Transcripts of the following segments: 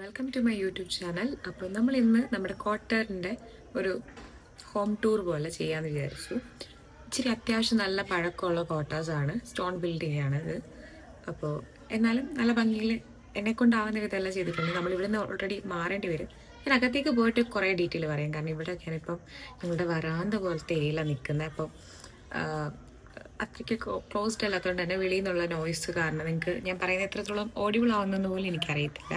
Welcome to my YouTube channel അപ്പോൾ നമ്മൾ ഇന്ന് നമ്മുടെ കോട്ടറിന്റെ ഒരു ഹോം ടൂർ പോലെ ചെയ്യാമെന്ന് വിചാരിച്ചു. ഇച്ചിരി അത്യാവശ്യം നല്ല പഴക്കമുള്ള കോട്ടേഴ്സാണ് സ്റ്റോൺ ബിൽഡിംഗ് ആണിത് അപ്പോൾ എന്നാലും നല്ല ഭംഗിയിൽ എന്നെ കൊണ്ടാവുന്ന വിധമെല്ലാം ചെയ്തിട്ടുണ്ട്. നമ്മൾ ഇവിടെ നിന്ന് ഓൾറെഡി മാറേണ്ടി വരും. ഞാൻ അകത്തേക്ക് പോയിട്ട് കുറേ ഡീറ്റെയിൽ പറയാം. കാരണം ഇവിടെ ഞാനിപ്പം നിങ്ങളുടെ വരാന്ത പോലത്തെ ഏല നിൽക്കുന്നത്. അപ്പം അത്രയ്ക്ക് ക്ലോസ്ഡ് അല്ലാത്തതുകൊണ്ട് തന്നെ വെളിയിൽ നിന്നുള്ള നോയ്സ് കാരണം നിങ്ങൾക്ക് ഞാൻ പറയുന്നത് എത്രത്തോളം ഓഡിബിൾ ആവുന്നതെന്ന് പോലും എനിക്കറിയത്തില്ല.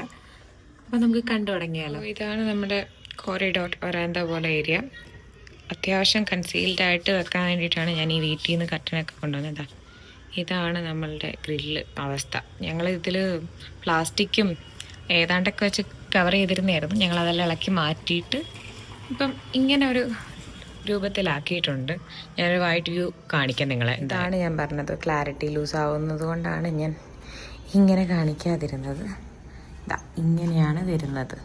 അപ്പോൾ നമുക്ക് കണ്ടു തുടങ്ങിയാലോ? ഇതാണ് നമ്മുടെ കോറിഡോർ വരാന്ത പോലെ ഏരിയ അത്യാവശ്യം കൺസീൽഡ് ആയിട്ട് വെക്കാൻ വേണ്ടിയിട്ടാണ് ഞാൻ ഈ വീട്ടിൽ നിന്ന് കട്ടനൊക്കെ കൊണ്ടുവന്നത്. ഇതാണ് നമ്മളുടെ ഗ്രില്ല് അവസ്ഥ. ഞങ്ങൾ ഇതിൽ പ്ലാസ്റ്റിക്കും ഏതാണ്ടൊക്കെ വെച്ച് കവർ ചെയ്തിരുന്നായിരുന്നു ഞങ്ങൾ അതെല്ലാം ഇളക്കി മാറ്റിയിട്ട് ഇപ്പം ഇങ്ങനെ ഒരു രൂപത്തിലാക്കിയിട്ടുണ്ട്. ഞാനൊരു വൈറ്റ് വ്യൂ കാണിക്കാം നിങ്ങളെ. എന്താണ് ഞാൻ പറഞ്ഞത്. ക്ലാരിറ്റി ലൂസ് ആവുന്നത് കൊണ്ടാണ് ഞാൻ ഇങ്ങനെ കാണിക്കാതിരുന്നത്. ദാ ഇങ്ങനെയാണ് വരുന്നത്.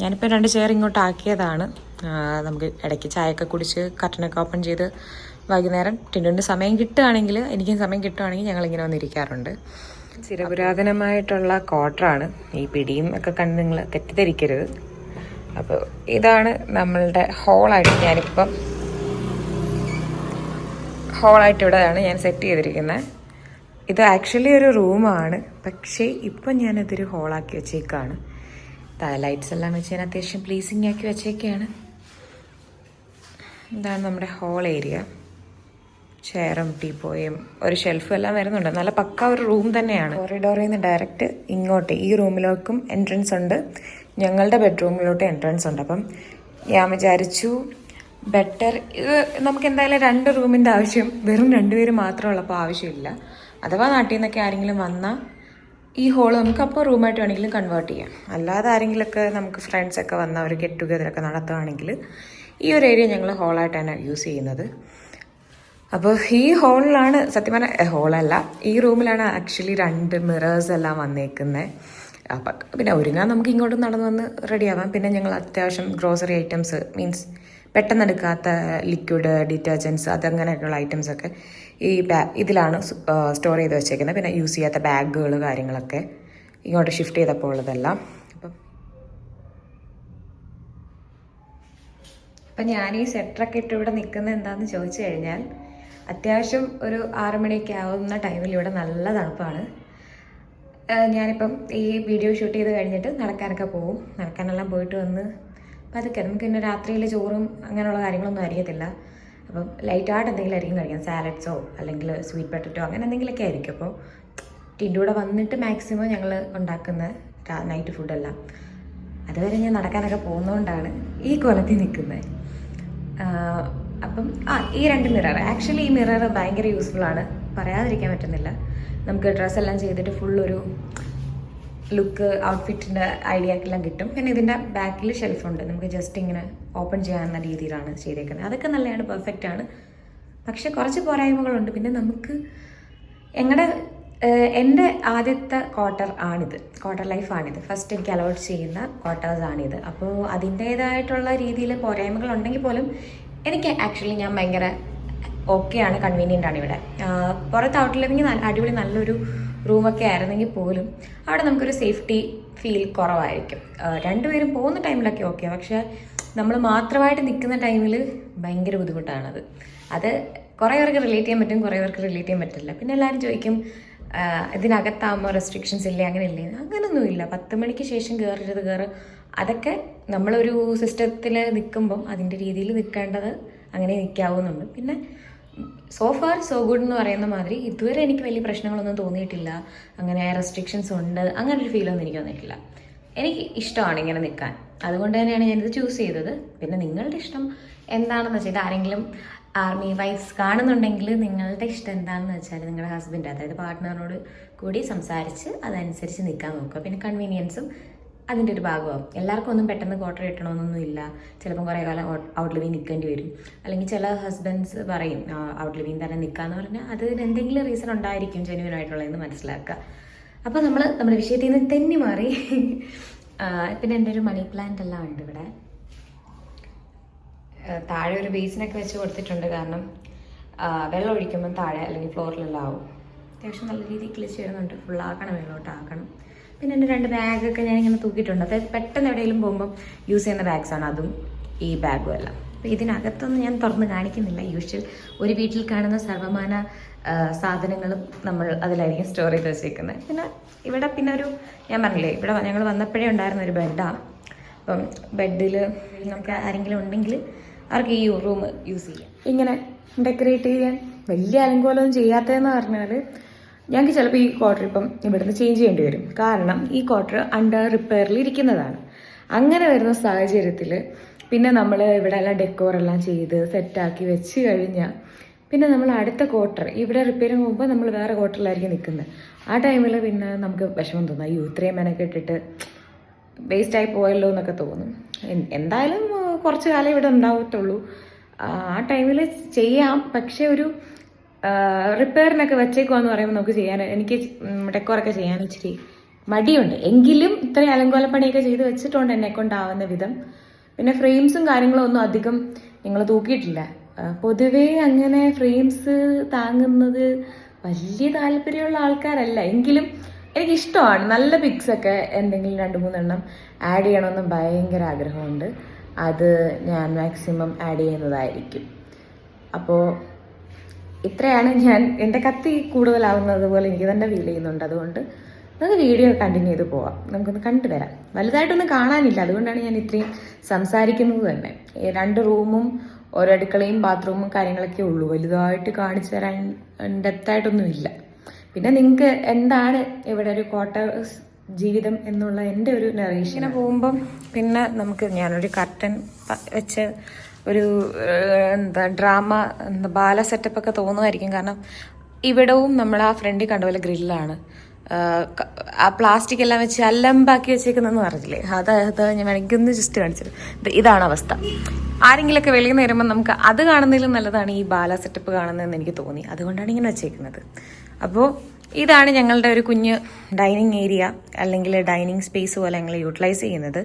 ഞാനിപ്പോൾ രണ്ട് ചെയർ ഇങ്ങോട്ട് ആക്കിയതാണ് നമുക്ക് ഇടയ്ക്ക് ചായയൊക്കെ കുടിച്ച് കർട്ടനൊക്കെ ഓപ്പൺ ചെയ്ത് വൈകുന്നേരം ടിന്റുണ്ട് സമയം കിട്ടുകയാണെങ്കിൽ എനിക്കും സമയം കിട്ടുകയാണെങ്കിൽ ഞങ്ങളിങ്ങനെ വന്നിരിക്കാറുണ്ട്. ചിരപുരാതനമായിട്ടുള്ള ക്വാർട്ടറാണ് ഈ പിടിയും ഒക്കെ കണ്ട് നിങ്ങൾ തെറ്റിദ്ധരിക്കരുത്. അപ്പോൾ ഇതാണ് നമ്മളുടെ ഹോളായിട്ട് ഞാനിപ്പം ഹോളായിട്ട് ഇവിടെയാണ് ഞാൻ സെറ്റ് ചെയ്തിരിക്കുന്നത്. ഇത് ആക്ച്വലി ഒരു റൂമാണ് പക്ഷേ ഇപ്പം ഞാനതൊരു ഹോളാക്കി വെച്ചേക്കാണ്. ലൈറ്റ്സ് എല്ലാം വെച്ച് ഞാൻ അത്യാവശ്യം പ്ലീസിംഗ് ആക്കി വെച്ചേക്കാണ്. ഇതാണ് നമ്മുടെ ഹോൾ ഏരിയ ചെയറും ടീപ്പോയും ഒരു ഷെൽഫും എല്ലാം വരുന്നുണ്ട്. നല്ല പക്ക ഒരു റൂം തന്നെയാണ്. കോറിഡോറിൽ നിന്ന് ഡയറക്റ്റ് ഇങ്ങോട്ട് ഈ റൂമിലേക്കും എൻട്രൻസ് ഉണ്ട്. ഞങ്ങളുടെ ബെഡ്റൂമിലോട്ട് എൻട്രൻസ് ഉണ്ട്. അപ്പം ഞാൻ വിചാരിച്ചു ബെറ്റർ ഇത് നമുക്ക് എന്തായാലും രണ്ട് റൂമിന്റെ ആവശ്യം വെറും രണ്ടുപേര് മാത്രമുള്ളപ്പോൾ ആവശ്യമില്ല. അഥവാ നാട്ടിൽ നിന്നൊക്കെ ആരെങ്കിലും വന്നാൽ ഈ ഹോൾ നമുക്ക് അപ്പോൾ റൂമായിട്ട് വേണമെങ്കിലും കൺവേർട്ട് ചെയ്യാം. അല്ലാതെ ആരെങ്കിലുമൊക്കെ നമുക്ക് ഫ്രണ്ട്സൊക്കെ വന്ന ഒരു ഗെറ്റ് ടുഗെദറൊക്കെ നടത്തുകയാണെങ്കിൽ ഈ ഒരു ഏരിയ ഞങ്ങൾ ഹോളായിട്ടാണ് യൂസ് ചെയ്യുന്നത്. അപ്പോൾ ഈ ഹോളിലാണ് സത്യം പറഞ്ഞാൽ ഹോളല്ല ഈ റൂമിലാണ് ആക്ച്വലി രണ്ട് മിറേഴ്സ് എല്ലാം വന്നേക്കുന്നത് അപ്പം പിന്നെ ഒരുങ്ങാൻ നമുക്ക് ഇങ്ങോട്ട് നടന്നു വന്ന് റെഡിയാവാം പിന്നെ ഞങ്ങൾ അത്യാവശ്യം ഗ്രോസറി ഐറ്റംസ് മീൻസ് പെട്ടെന്ന് എടുക്കാത്ത ലിക്വിഡ് ഡിറ്റർജൻസ് അതങ്ങനെയൊക്കെയുള്ള ഐറ്റംസ് ഒക്കെ ഈ ബാ ഇതിലാണ് സ്റ്റോർ ചെയ്ത് വെച്ചേക്കുന്നത്. പിന്നെ യൂസ് ചെയ്യാത്ത ബാഗുകൾ കാര്യങ്ങളൊക്കെ ഇങ്ങോട്ട് ഷിഫ്റ്റ് ചെയ്തപ്പോൾ ഉള്ളതെല്ലാം. അപ്പം ഞാൻ ഈ സെറ്ററൊക്കെ ഇട്ട് ഇവിടെ നിൽക്കുന്നത് എന്താണെന്ന് ചോദിച്ചു കഴിഞ്ഞാൽ അത്യാവശ്യം ഒരു ആറ് മണിയൊക്കെ ആവുന്ന ടൈമിൽ ഇവിടെ നല്ല തണുപ്പാണ്. ഞാനിപ്പം ഈ വീഡിയോ ഷൂട്ട് ചെയ്ത് കഴിഞ്ഞിട്ട് നടക്കാനൊക്കെ പോകും നടക്കാനെല്ലാം പോയിട്ട് വന്ന് പതുക്കെ. നമുക്ക് പിന്നെ രാത്രിയിൽ ചോറും അങ്ങനെയുള്ള കാര്യങ്ങളൊന്നും അറിയത്തില്ല അപ്പം ലൈറ്റായിട്ട് എന്തെങ്കിലും ആയിരിക്കും കഴിക്കാം സാലഡ്സോ അല്ലെങ്കിൽ സ്വീറ്റ് പൊട്ടറ്റോ അങ്ങനെ എന്തെങ്കിലുമൊക്കെ ആയിരിക്കും. അപ്പോൾ ടിന്റെ വന്നിട്ട് മാക്സിമം ഞങ്ങൾ ഉണ്ടാക്കുന്ന നൈറ്റ് ഫുഡെല്ലാം അതുവരെ ഞാൻ നടക്കാനൊക്കെ പോകുന്നതുകൊണ്ടാണ് ഈ കൊലത്തിൽ നിൽക്കുന്നത്. അപ്പം ആ ഈ രണ്ട് മിറർ ആക്ച്വലി ഈ മിറർ ഭയങ്കര യൂസ്ഫുൾ ആണ്. പറയാതിരിക്കാൻ പറ്റുന്നില്ല. നമുക്ക് ഡ്രസ്സെല്ലാം ചെയ്തിട്ട് ഫുള്ളൊരു ലുക്ക് ഔട്ട്ഫിറ്റിന്റെ ഐഡിയ എല്ലാം കിട്ടും. പിന്നെ ഇതിന്റെ ബാക്കിൽ ഷെൽഫുണ്ട് നമുക്ക് ജസ്റ്റ് ഇങ്ങനെ ഓപ്പൺ ചെയ്യാവുന്ന രീതിയിലാണ് ചെയ്തേക്കുന്നത്. അതൊക്കെ നല്ലതാണ് പെർഫെക്റ്റ് ആണ്. പക്ഷെ കുറച്ച് പോരായ്മകളുണ്ട്. പിന്നെ നമുക്ക് ഞങ്ങളുടെ എന്റെ ആദ്യത്തെ ക്വാർട്ടർ ആണിത്. ക്വാർട്ടർ ലൈഫാണിത് ഫസ്റ്റ് എനിക്ക് അലോട്ട് ചെയ്യുന്ന ക്വാർട്ടേഴ്സ് ആണിത്. അപ്പോൾ അതിന്റേതായിട്ടുള്ള രീതിയിൽ പോരായ്മകൾ ഉണ്ടെങ്കിൽ പോലും എനിക്ക് ആക്ച്വലി ഞാൻ ഭയങ്കര ഓക്കെയാണ് കൺവീനിയന്റ് ആണ് ഇവിടെ. പുറത്ത് ഔട്ട് നല്ല അടിപൊളി നല്ലൊരു റൂമൊക്കെ ആയിരുന്നെങ്കിൽ പോലും അവിടെ നമുക്കൊരു സേഫ്റ്റി ഫീൽ കുറവായിരിക്കും. രണ്ടുപേരും പോകുന്ന ടൈമിലൊക്കെ ഓക്കെ പക്ഷേ നമ്മൾ മാത്രമായിട്ട് നിൽക്കുന്ന ടൈമിൽ ഭയങ്കര ബുദ്ധിമുട്ടാണത്. അത് കുറേ പേർക്ക് റിലേറ്റ് ചെയ്യാൻ പറ്റും കുറേ പേർക്ക് റിലേറ്റ് ചെയ്യാൻ പറ്റില്ല. പിന്നെ എല്ലാവരും ചോദിക്കും ഇതിനകത്താകുമ്പോൾ റെസ്ട്രിക്ഷൻസ് ഇല്ലേ അങ്ങനെ ഇല്ലേ അങ്ങനൊന്നുമില്ല. പത്ത് മണിക്ക് ശേഷം കയറരുത് കയറ് അതൊക്കെ നമ്മളൊരു സിസ്റ്റത്തിൽ നിൽക്കുമ്പം അതിന്റെ രീതിയിൽ നിൽക്കേണ്ടത് അങ്ങനെ നിൽക്കാവുന്നുണ്ട്. പിന്നെ സോ ഫാർ സോ ഗുഡ് എന്ന് പറയുന്ന മാതിരി ഇതുവരെ എനിക്ക് വലിയ പ്രശ്നങ്ങളൊന്നും തോന്നിയിട്ടില്ല. അങ്ങനെ റെസ്ട്രിക്ഷൻസ് ഉണ്ട്. അങ്ങനെ ഒരു ഫീലൊന്നും എനിക്ക് വന്നിട്ടില്ല എനിക്ക് ഇഷ്ടമാണ് ഇങ്ങനെ നിൽക്കാൻ അതുകൊണ്ട് തന്നെയാണ് ഞാനിത് ചൂസ് ചെയ്തത്. പിന്നെ നിങ്ങളുടെ ഇഷ്ടം എന്താണെന്ന് വെച്ചാൽ ആരെങ്കിലും ആർമി വൈഫ്സ് കാണുന്നുണ്ടെങ്കിൽ നിങ്ങളുടെ ഇഷ്ടം എന്താണെന്ന് വെച്ചാൽ നിങ്ങളുടെ ഹസ്ബൻഡ് അതായത് പാർട്ട്ണറിനോട് കൂടി സംസാരിച്ച് അതനുസരിച്ച് നിൽക്കാൻ നോക്കുക. പിന്നെ കൺവീനിയൻസും അതിന്റെ ഒരു ഭാഗമാവും. എല്ലാവർക്കും ഒന്നും പെട്ടെന്ന് ക്വാർട്ടർ കിട്ടണമെന്നൊന്നും ഇല്ല. ചിലപ്പം കുറേ കാലം ഔട്ട് ലിവിങ് നിൽക്കേണ്ടി വരും. അല്ലെങ്കിൽ ചില ഹസ്ബൻഡ്സ് പറയും ഔട്ട് ലിവിങ് തന്നെ നിൽക്കാന്ന് പറഞ്ഞാൽ അതിന് എന്തെങ്കിലും റീസൺ ഉണ്ടായിരിക്കും ജെന്യൂൻ ആയിട്ടുള്ളതെന്ന് മനസ്സിലാക്കുക. അപ്പോൾ നമ്മൾ നമ്മുടെ വിഷയത്തിൽ നിന്ന് തെന്നി മാറി. പിന്നെ എന്റെ ഒരു മണി പ്ലാന്റ് എല്ലാം ഉണ്ട് ഇവിടെ. താഴെ ഒരു ബേസിനൊക്കെ വെച്ച് കൊടുത്തിട്ടുണ്ട് കാരണം വെള്ളം ഒഴിക്കുമ്പം താഴെ അല്ലെങ്കിൽ ഫ്ലോറിലെല്ലാം ആവും. അത്യാവശ്യം നല്ല രീതിയിൽ കിളിച്ച് വരുന്നുണ്ട്. ഫുള്ളാക്കണം വെള്ളോട്ട് ആക്കണം. പിന്നെ എന്റെ രണ്ട് ബാഗൊക്കെ ഞാൻ ഇങ്ങനെ തൂക്കിയിട്ടുണ്ട്. അതായത് പെട്ടെന്ന് എവിടെയെങ്കിലും പോകുമ്പോൾ യൂസ് ചെയ്യുന്ന ബാഗ്സാണ് അതും ഈ ബാഗും എല്ലാം. അപ്പോൾ ഇതിനകത്തൊന്നും ഞാൻ തുറന്ന് കാണിക്കുന്നില്ല. യൂഷ്വൽ ഒരു വീട്ടിൽ കാണുന്ന സർവമാന സാധനങ്ങളും നമ്മൾ അതിലായിരിക്കും സ്റ്റോർ ചെയ്ത് വെച്ചേക്കുന്നത്. പിന്നെ ഇവിടെ പിന്നെ ഒരു ഞാൻ പറഞ്ഞില്ലേ ഇവിടെ ഞങ്ങൾ വന്നപ്പോഴേ ഉണ്ടായിരുന്ന ഒരു ബെഡാണ് അപ്പം ബെഡിൽ നമുക്ക് ആരെങ്കിലും ഉണ്ടെങ്കിൽ അവർക്ക് ഈ റൂം യൂസ് ചെയ്യാം. ഇങ്ങനെ ഡെക്കറേറ്റ് ചെയ്യാൻ വലിയ അലങ്കോലമൊന്നും ചെയ്യാത്തതെന്ന് പറഞ്ഞാൽ ഞങ്ങൾക്ക് ചിലപ്പോൾ ഈ ക്വാർട്ടർ ഇപ്പം ഇവിടുന്ന് ചേഞ്ച് ചെയ്യേണ്ടി വരും. കാരണം ഈ ക്വാർട്ടർ അണ്ടർ റിപ്പയറിൽ ഇരിക്കുന്നതാണ്. അങ്ങനെ വരുന്ന സാഹചര്യത്തിൽ പിന്നെ നമ്മൾ ഇവിടെ എല്ലാം ഡെക്കോറെല്ലാം ചെയ്ത് സെറ്റാക്കി വെച്ച് കഴിഞ്ഞാൽ പിന്നെ നമ്മൾ അടുത്ത ക്വാർട്ടർ ഇവിടെ റിപ്പയറിങ് പോകുമ്പോൾ നമ്മൾ വേറെ ക്വാർട്ടറിലായിരിക്കും നിൽക്കുന്നത് ആ ടൈമിൽ പിന്നെ നമുക്ക് വിഷമം തോന്നും. അയ്യോ ഇത്രയും മെനക്കെട്ടിട്ട് വേസ്റ്റായി പോയല്ലോ എന്നൊക്കെ തോന്നും. എന്തായാലും കുറച്ച് കാലം ഇവിടെ ഉണ്ടാവത്തുള്ളൂ. ആ ടൈമിൽ ചെയ്യാം. പക്ഷേ ഒരു റിപ്പയറിനൊക്കെ വെച്ചേക്കുവാന്ന് പറയുമ്പോൾ നമുക്ക് ചെയ്യാൻ എനിക്ക് ഡെക്കോറൊക്കെ ചെയ്യാൻ ഇച്ചിരി മടിയുണ്ട്. എങ്കിലും ഇത്രയും അലങ്കോലപ്പണിയൊക്കെ ചെയ്ത് വെച്ചിട്ടുണ്ട് എന്നെ കൊണ്ടാവുന്ന വിധം. പിന്നെ ഫ്രെയിംസും കാര്യങ്ങളും ഒന്നും അധികം നിങ്ങൾ തൂക്കിയിട്ടില്ല. പൊതുവേ അങ്ങനെ ഫ്രെയിംസ് താങ്ങുന്നത് വലിയ താല്പര്യമുള്ള ആൾക്കാരല്ല. എങ്കിലും എനിക്കിഷ്ടമാണ്. നല്ല പിക്സ് ഒക്കെ എന്തെങ്കിലും രണ്ട് മൂന്നെണ്ണം ആഡ് ചെയ്യണമെന്ന് ഭയങ്കര ആഗ്രഹമുണ്ട്. അത് ഞാൻ മാക്സിമം ആഡ് ചെയ്യുന്നതായിരിക്കും. അപ്പോൾ ഇത്രയാണ് ഞാൻ എന്റെ കത്തി കൂടുതലാവുന്നത് പോലെ എനിക്ക് തന്നെ ഫീൽ ചെയ്യുന്നുണ്ട്. അതുകൊണ്ട് നമുക്ക് വീഡിയോ കണ്ടിന്യൂ ചെയ്ത് പോവാം. നമുക്കൊന്ന് കണ്ടു വരാം. വലുതായിട്ടൊന്നും കാണാനില്ല. അതുകൊണ്ടാണ് ഞാൻ ഇത്രയും സംസാരിക്കുന്നത് തന്നെ. രണ്ട് റൂമും ഓരോ അടുക്കളയും ബാത്റൂമും കാര്യങ്ങളൊക്കെ ഉള്ളൂ. വലുതായിട്ട് കാണിച്ചു തരാൻ ഡെപ്തായിട്ടൊന്നും ഇല്ല. പിന്നെ നിങ്ങൾക്ക് എന്താണ് ഇവിടെ ഒരു ക്വാർട്ടേഴ്സ് ജീവിതം എന്നുള്ള എന്റെ ഒരു നറേഷൻ ഇങ്ങനെ പോകുമ്പം പിന്നെ നമുക്ക് ഞാനൊരു കർട്ടൻ വെച്ച് ഒരു എന്താ ഡ്രാമ എന്താ ബാല സെറ്റപ്പ് ഒക്കെ തോന്നുമായിരിക്കും. കാരണം ഇവിടവും നമ്മൾ ആ ഫ്രണ്ടിൽ കണ്ട പോലെ ഗ്രില്ലാണ് ആ പ്ലാസ്റ്റിക് എല്ലാം വെച്ച് അല്ലമ്പാക്കി വെച്ചേക്കുന്നെന്ന് പറഞ്ഞില്ലേ? അത് അത് ഞാൻ ഒന്ന് ജസ്റ്റ് കാണിച്ചത്. ഇതാണ് അവസ്ഥ. ആരെങ്കിലുമൊക്കെ വെളിയിൽ നിന്ന് വരുമ്പോൾ നമുക്ക് അത് കാണുന്നതിലും നല്ലതാണ് ഈ ബാല സെറ്റപ്പ് കാണുന്നതെന്ന് എനിക്ക് തോന്നി. അതുകൊണ്ടാണ് ഇങ്ങനെ വെച്ചേക്കുന്നത്. അപ്പോൾ ഇതാണ് ഞങ്ങളുടെ ഒരു കുഞ്ഞ് ഡൈനിങ് ഏരിയ അല്ലെങ്കിൽ ഡൈനിങ് സ്പേസ് പോലെ ഞങ്ങൾ യൂട്ടിലൈസ് ചെയ്യുന്നത്.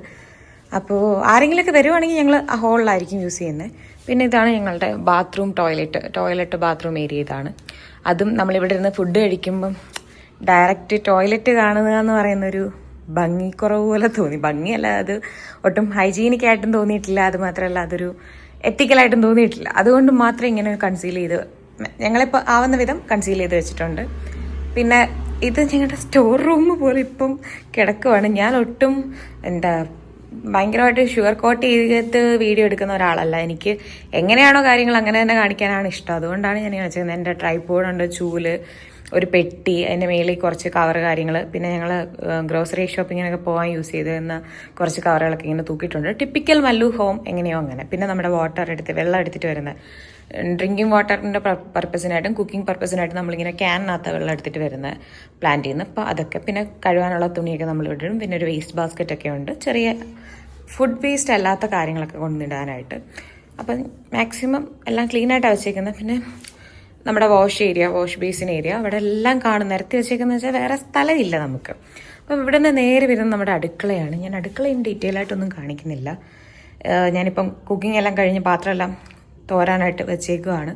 അപ്പോൾ ആരെങ്കിലുമൊക്കെ വരുവാണെങ്കിൽ ഞങ്ങൾ ആ ഹോളിലായിരിക്കും യൂസ് ചെയ്യുന്നത് പിന്നെ ഇതാണ് ഞങ്ങളുടെ bathroom toilet. Toilet bathroom area ഇതാണ്. അതും നമ്മളിവിടെ ഇരുന്ന് ഫുഡ് കഴിക്കുമ്പം ഡയറക്റ്റ് ടോയ്ലറ്റ് കാണുക എന്ന് പറയുന്നൊരു ഭംഗിക്കുറവ് പോലെ തോന്നി. ഭംഗിയല്ല അത് ഒട്ടും ഹൈജീനിക് ആയിട്ടും തോന്നിയിട്ടില്ല. അത് മാത്രമല്ല അതൊരു എത്തിക്കലായിട്ടും തോന്നിയിട്ടില്ല. അതുകൊണ്ട് മാത്രം ഇങ്ങനെ കൺസീൽ ചെയ്ത് ഞങ്ങളിപ്പോൾ ആവുന്ന വിധം കൺസീൽ ചെയ്ത് വെച്ചിട്ടുണ്ട്. പിന്നെ ഇത് ഞങ്ങളുടെ സ്റ്റോർ റൂം പോലെ ഇപ്പം കിടക്കുവാണ്. ഞാൻ ഒട്ടും എന്താ ഭയങ്കരമായിട്ട് ഷുഗർ കോട്ട് ചെയ്തിട്ട് വീഡിയോ എടുക്കുന്ന ഒരാളല്ല. എനിക്ക് എങ്ങനെയാണോ കാര്യങ്ങൾ അങ്ങനെ തന്നെ കാണിക്കാനാണ് ഇഷ്ടം. അതുകൊണ്ടാണ് ഞാൻ വെച്ചത് എന്റെ ട്രൈപോഡ് ഉണ്ട് ചൂൽ ഒരു പെട്ടി അതിന്റെ മേളിൽ കുറച്ച് കവർ കാര്യങ്ങൾ പിന്നെ ഞങ്ങൾ ഗ്രോസറി ഷോപ്പിങ്ങിനൊക്കെ പോകാൻ യൂസ് ചെയ്തിരുന്ന കുറച്ച് കവറുകളൊക്കെ ഇങ്ങനെ തൂക്കിയിട്ടുണ്ട്. ടിപ്പിക്കൽ മല്ലു ഹോം എങ്ങനെയോ അങ്ങനെ. പിന്നെ നമ്മുടെ വാട്ടർ എടുത്ത് വെള്ളം എടുത്തിട്ട് വരുന്നത് ഡ്രിങ്കിങ് വാട്ടറിന്റെ പർപ്പസിനായിട്ടും കുക്കിംഗ് പർപ്പസിനായിട്ടും നമ്മളിങ്ങനെ ക്യാനിനകത്ത് വെള്ളം എടുത്തിട്ട് വരുന്ന പ്ലാന്റ് ചെയ്യുന്നത് അപ്പോൾ അതൊക്കെ പിന്നെ കഴുകാനുള്ള തുണിയൊക്കെ നമ്മൾ ഇടും. പിന്നെ ഒരു വേസ്റ്റ് ബാസ്ക്കറ്റ് ഒക്കെ ഉണ്ട്. ചെറിയ ഫുഡ് വേസ്റ്റ് അല്ലാത്ത കാര്യങ്ങളൊക്കെ കൊണ്ടിടാനായിട്ട് അപ്പം മാക്സിമം എല്ലാം ക്ലീനായിട്ടാണ് വെച്ചേക്കുന്നത് പിന്നെ നമ്മുടെ wash area wash basin area അവിടെ എല്ലാം കാണും. നിരത്തി വെച്ചേക്കുന്നത് വെച്ചാൽ വേറെ സ്ഥലമില്ല നമുക്ക്. അപ്പം ഇവിടെ നിന്ന് നേരെ വരുന്നത് നമ്മുടെ അടുക്കളയാണ്. ഞാൻ അടുക്കളയും ഡീറ്റെയിൽ ആയിട്ടൊന്നും കാണിക്കുന്നില്ല. ഞാനിപ്പം കുക്കിംഗ് എല്ലാം കഴിഞ്ഞ് പാത്രമെല്ലാം തോരാനായിട്ട് വെച്ചേക്കുവാണ്.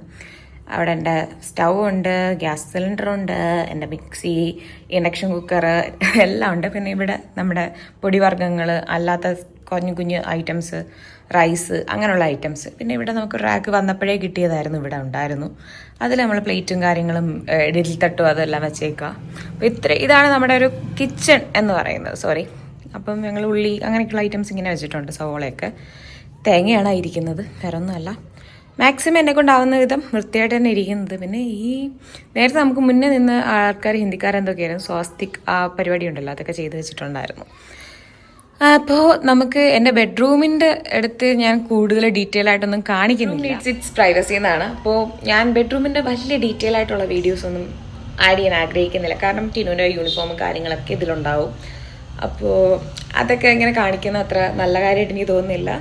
അവിടെ എന്റെ സ്റ്റൗ ഉണ്ട് ഗ്യാസ് സിലിണ്ടർ ഉണ്ട് എന്റെ മിക്സി ഇൻഡക്ഷൻ കുക്കർ എല്ലാം ഉണ്ട്. പിന്നെ ഇവിടെ നമ്മുടെ പൊടിവർഗങ്ങൾ അല്ലാത്ത കുഞ്ഞു കുഞ്ഞു ഐറ്റംസ് റൈസ് അങ്ങനെയുള്ള ഐറ്റംസ് പിന്നെ ഇവിടെ നമുക്ക് റാക്ക് വന്നപ്പോഴേ കിട്ടിയതായിരുന്നു ഇവിടെ ഉണ്ടായിരുന്നു. അതിൽ നമ്മൾ പ്ലേറ്റും കാര്യങ്ങളും ഇഡലി തട്ടും അതെല്ലാം വെച്ചേക്കുക അപ്പോൾ ഇത്ര ഇതാണ് നമ്മുടെ ഒരു കിച്ചൺ എന്ന് പറയുന്നത്. സോറി അപ്പം ഞങ്ങൾ ഉള്ളി അങ്ങനെയൊക്കെയുള്ള ഐറ്റംസ് ഇങ്ങനെ വെച്ചിട്ടുണ്ട് സവോളയൊക്കെ. തേങ്ങയാണ് ഇരിക്കുന്നത് വേറെ ഒന്നുമല്ല മാക്സിമം എന്നെ കൊണ്ടാവുന്ന വിധം വൃത്തിയായിട്ട് തന്നെ ഇരിക്കുന്നത്. പിന്നെ ഈ നേരത്തെ നമുക്ക് മുന്നേ നിന്ന് ആൾക്കാർ ഹിന്ദിക്കാരെന്തൊക്കെയായിരുന്നു സ്വാസ്തിക് ആ പരിപാടി ഉണ്ടല്ലോ അതൊക്കെ ചെയ്ത് വെച്ചിട്ടുണ്ടായിരുന്നു. അപ്പോൾ നമുക്ക് എന്റെ ബെഡ്റൂമിന്റെ അടുത്ത് ഞാൻ കൂടുതൽ ഡീറ്റെയിൽ ആയിട്ടൊന്നും കാണിക്കുന്നില്ല. ഇറ്റ്സ് പ്രൈവസി എന്നാണ്. അപ്പോ ഞാൻ ബെഡ്റൂമിന്റെ വലിയ ഡീറ്റെയിൽ ആയിട്ടുള്ള വീഡിയോസ് ഒന്നും ആഡ് ചെയ്യാൻ ആഗ്രഹിക്കുന്നില്ല. കാരണം ടിനുവിന്റെ യൂണിഫോമും കാര്യങ്ങളൊക്കെ ഇതിലുണ്ടാവും. അപ്പോ അതൊക്കെ ഇങ്ങനെ കാണിക്കുന്ന അത്ര നല്ല കാര്യമായിട്ട് എനിക്ക് തോന്നുന്നില്ല.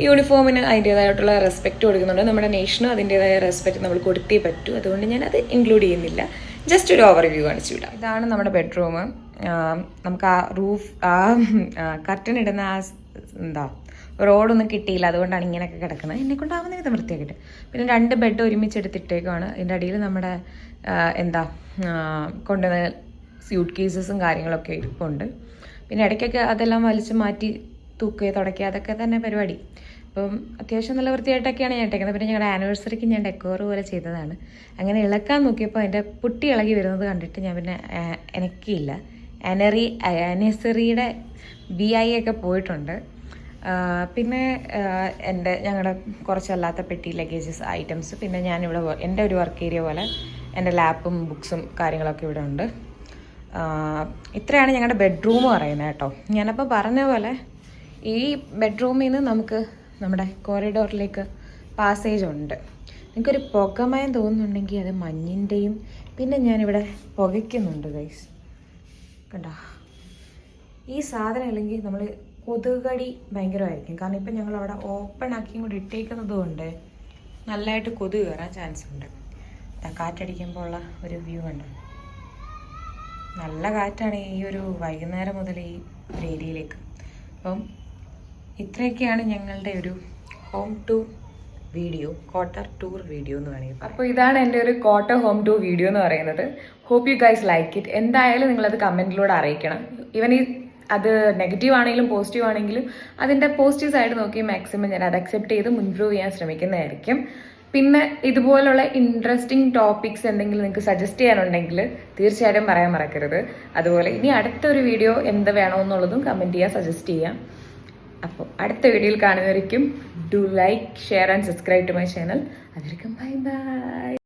യൂണിഫോമിന് അതിന്റേതായിട്ടുള്ള റെസ്പെക്റ്റ് കൊടുക്കുന്നുണ്ട്. നമ്മുടെ നേഷനും അതിന്റേതായ റെസ്പെക്റ്റ് നമ്മൾ കൊടുത്തേ പറ്റൂ. അതുകൊണ്ട് ഞാൻ അത് ഇൻക്ലൂഡ് ചെയ്യുന്നില്ല. ജസ്റ്റ് ഒരു ഓവർ വ്യൂ കാണിച്ചു വിടാം ഇതാണ് നമ്മുടെ ബെഡ്റൂം. നമുക്ക് ആ റൂഫ് ആ കർട്ടൻ ഇടുന്ന ആ എന്താ റോഡൊന്നും കിട്ടിയില്ല. അതുകൊണ്ടാണ് ഇങ്ങനെയൊക്കെ കിടക്കുന്നത്. എന്നെ കൊണ്ടാവുന്ന വിധം വൃത്തിയാക്കിയിട്ട്. പിന്നെ രണ്ട് ബെഡ് ഒരുമിച്ച് എടുത്തിട്ടേക്കാണ് ഇതിന്റെ അടിയിൽ നമ്മുടെ എന്താ കൊണ്ടുവന്ന സ്യൂട്ട് കേസസും കാര്യങ്ങളൊക്കെ ഇരിപ്പുണ്ട്. പിന്നെ ഇടയ്ക്കൊക്കെ അതെല്ലാം വലിച്ച് മാറ്റി തൂക്കുക തുടക്കുക അതൊക്കെ തന്നെ പരിപാടി. അപ്പം അത്യാവശ്യം നല്ല വൃത്തിയായിട്ടൊക്കെയാണ് ഞാൻ ഇട്ടേക്കുന്നത്. പിന്നെ ഞങ്ങളുടെ ആനിവേഴ്സറിക്ക് ഞാൻ ഡെക്കോർ പോലെ ചെയ്തതാണ്. അങ്ങനെ ഇളക്കാൻ നോക്കിയപ്പോൾ അതിന്റെ പുട്ടി ഇളകി വരുന്നത് കണ്ടിട്ട് ഞാൻ പിന്നെ ആ, എനക്കിയില്ല. അനറി അനസറിയുടെ ബി ഐ ഒക്കെ പോയിട്ടുണ്ട്. പിന്നെ എന്റെ ഞങ്ങളുടെ കുറച്ചല്ലാത്ത പെട്ടി ലഗേജസ് ഐറ്റംസ്. പിന്നെ ഞാനിവിടെ വ- എന്റെ ഒരു വർക്ക് ഏരിയ പോലെ എന്റെ ലാപ്പും ബുക്സും കാര്യങ്ങളൊക്കെ ഇവിടെ ഉണ്ട്. ഇത്രയാണ് ഞങ്ങളുടെ ബെഡ്റൂം പറയുന്നത് കേട്ടോ. ഞാനപ്പോൾ പറഞ്ഞ പോലെ ഈ ബെഡ്റൂമിൽ നിന്ന് നമുക്ക് നമ്മുടെ കോറിഡോറിലേക്ക് പാസേജ് ഉണ്ട്. നിങ്ങൾക്കൊരു പുകമയം തോന്നുന്നുണ്ടെങ്കിൽ അത് മഞ്ഞിന്റെയും പിന്നെ ഞാനിവിടെ പുകയ്ക്കുന്നുണ്ട് ഗൈസ് കണ്ടോ? ഈ സാധനം ഇല്ലെങ്കിൽ നമ്മൾ കൊതുകടി ഭയങ്കരമായിരിക്കും. കാരണം ഇപ്പം ഞങ്ങൾ അവിടെ ഓപ്പൺ ആക്കിയും കൂടി ഇട്ടേക്കുന്നത് കൊണ്ട് നല്ലതായിട്ട് കൊതുക് കയറാൻ ചാൻസ് ഉണ്ട്. കാറ്റടിക്കുമ്പോൾ ഉള്ള ഒരു വ്യൂ ഉണ്ട് നല്ല കാറ്റാണ് ഈ ഒരു വൈകുന്നേരം മുതൽ ഈ ഒരു ഏരിയയിലേക്ക്. അപ്പം ഇത്രയൊക്കെയാണ് ഞങ്ങളുടെ ഒരു home tour video quarter tour video എന്ന് വേണമെങ്കിൽ അപ്പോൾ ഇതാണ് എന്റെ ഒരു ക്വാർട്ടർ ഹോം ടൂർ വീഡിയോ എന്ന് പറയുന്നത്. Hope you guys like it എന്തായാലും നിങ്ങളത് കമന്റിലൂടെ അറിയിക്കണം. ഈവൻ ഈ അത് നെഗറ്റീവ് ആണെങ്കിലും പോസിറ്റീവ് ആണെങ്കിലും അതിന്റെ പോസിറ്റീവ് സൈഡ് നോക്കി മാക്സിമം ഞാൻ അത് അക്സെപ്റ്റ് ചെയ്ത് ഇമ്പ്രൂവ് ചെയ്യാൻ ശ്രമിക്കുന്നതായിരിക്കും. പിന്നെ ഇതുപോലുള്ള ഇൻട്രസ്റ്റിംഗ് ടോപ്പിക്സ് എന്തെങ്കിലും നിങ്ങൾക്ക് സജസ്റ്റ് ചെയ്യാനുണ്ടെങ്കിൽ തീർച്ചയായിട്ടും പറയാൻ മറക്കരുത്. അതുപോലെ ഇനി അടുത്തൊരു വീഡിയോ എന്ത് വേണമെന്നുള്ളതും കമന്റ് ചെയ്യുക സജസ്റ്റ് ചെയ്യാം. അപ്പോൾ അടുത്ത വീഡിയോയിൽ കാണുന്നവരേക്കും do like share and subscribe to my channel അതിരിക്കും bye by